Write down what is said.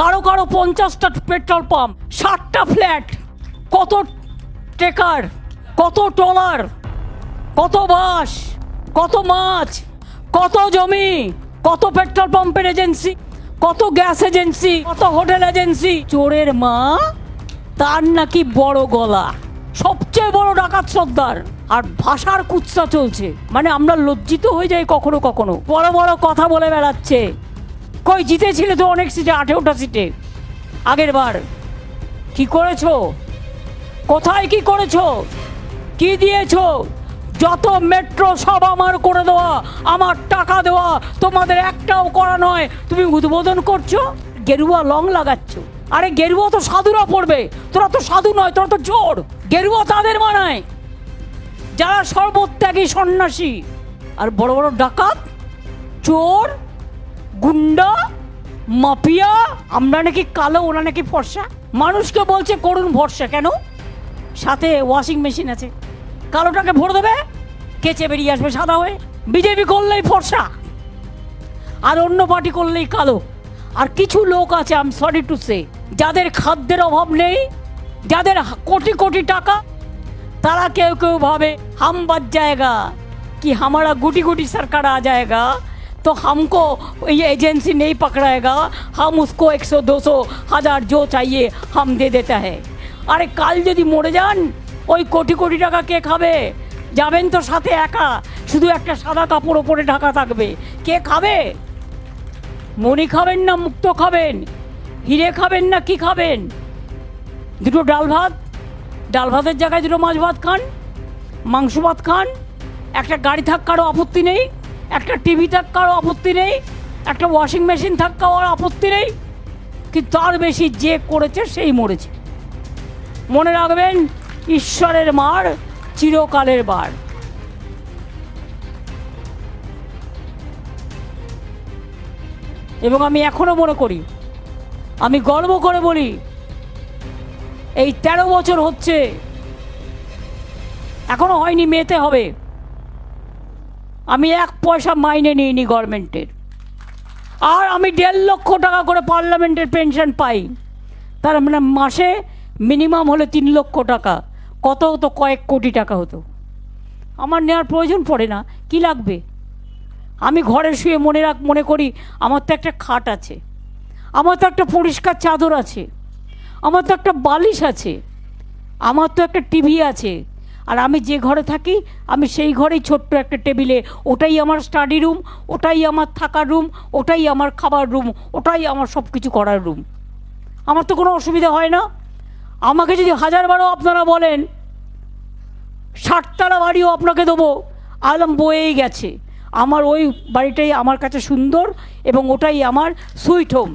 কারও কারও পঞ্চাশটা পেট্রোল পাম্প, ষাটটা ফ্ল্যাট, কত টেকার, কত ট্রলার, কত বাস কত মাছ, কত জমি, কত পেট্রোল পাম্পের এজেন্সি, কত গ্যাস এজেন্সি, কত হোটেল এজেন্সি। চোরের মা, তার নাকি বড় গলা, সবচেয়ে বড় ডাকাত সর্দার আর ভাষার কুৎসা চলছে। মানে আমরা লজ্জিত হয়ে যাই কখনো কখনো। বড় বড় কথা বলে বেড়াচ্ছে। কই জিতেছিলে তো অনেক সিটে আঠেরোটা সিটে আগের বার। কি করেছ? কোথায় কি করেছ? কি দিয়েছ? যত মেট্রো সব আমার করে দেওয়া, আমার টাকা দেওয়া, তোমাদের একটাও করা নয়। তুমি উদ্বোধন করছ, গেরুয়া লং লাগাচ্ছ। আরে গেরুয়া তো সাধুরা পড়বে। তোরা তো সাধু নয়, তোরা তো জোর। গেরুয়া তাদের মানায়। যারা সর্বত্যাগী সন্ন্যাসী। আর বড় বড় ডাকাত? চোর? গুন্ডা, মাফিয়া, আমরা নাকি কালো, ওরা নাকি ফর্সা। মানুষকে বলছে করুন ভরসা, কেন? সাথে ওয়াশিং মেশিন আছে। কালোটাকে ভরে দেবে, কেচে বেরিয়ে আসবে সাদা হয়ে। বিজেপি করলেই ফর্সা, আর অন্য পার্টি করলেই কালো। আর কিছু লোক আছে আম সরি টু সে যাদের খাদ্যের অভাব নেই, যাদের কোটি কোটি টাকা, তারা কেউ কেউ ভাবে হাম বাদ জায়গা কি হামারা গুটি গুটি সরকার আ জায়গা तो हमको ये एजेंसी नहीं पकड़ाएगा हम उसको एक सौ दो सौ हजार जो चाहिए हम दे देता है আরে কাল যদি মরে যান ওই কোটি কোটি টাকা কে খাবে যাবেন তো সাথে একা শুধু একটা সাদা কাপড় ওপরে ঢাকা থাকবে কে খাবে মণি খাবেন না মুক্ত খাবেন হিরে খাবেন না কি খাবেন দুটো ডাল ভাত ডাল ভাতের জায়গায় দুটো মাছ ভাত খান মাংস ভাত খান একটা গাড়ি থাক কারো আপত্তি নেই একটা টিভি থাকার আপত্তি নেই, একটা ওয়াশিং মেশিন থাক কারও আপত্তি নেই, কিন্তু তার বেশি যে করেছে সেই মরেছে। মনে রাখবেন, ঈশ্বরের মার চিরকালের বার। এবং আমি এখনও মনে করি, আমি গর্ব করে বলি, এই তেরো বছর হচ্ছে, এখনও হয়নি, মেতে হবে। আমি এক পয়সা মাইনে নিইনি গভর্নমেন্টের। আর আমি দেড় লক্ষ টাকা করে পার্লামেন্টের পেনশন পাই। তার মানে মাসে মিনিমাম হলে তিন লক্ষ টাকা। কত হতো? কয়েক কোটি টাকা হতো। আমার নেওয়ার প্রয়োজন পড়ে না। কি লাগবে? আমি ঘরে শুয়ে মনে রাখ, মনে করি, আমার তো একটা খাট আছে। আমার তো একটা পরিষ্কার চাদর আছে। আমার তো একটা বালিশ আছে। আমার তো একটা টিভি আছে। আর আমি যে ঘরে থাকি, আমি সেই ঘরেই ছোট্ট একটা টেবিলে, ওটাই আমার স্টাডি রুম ওটাই আমার থাকার রুম ওটাই আমার খাবার রুম ওটাই আমার সব কিছু করার রুম আমার তো কোনো অসুবিধা হয় না। আমাকে যদি হাজার বারো আপনারা বলেন, ষাটতলা বাড়িও আপনাকে দেবো। আলম বয়েই গেছে। আমার ওই বাড়িটাই আমার কাছে সুন্দর এবং ওটাই আমার সুইট হোম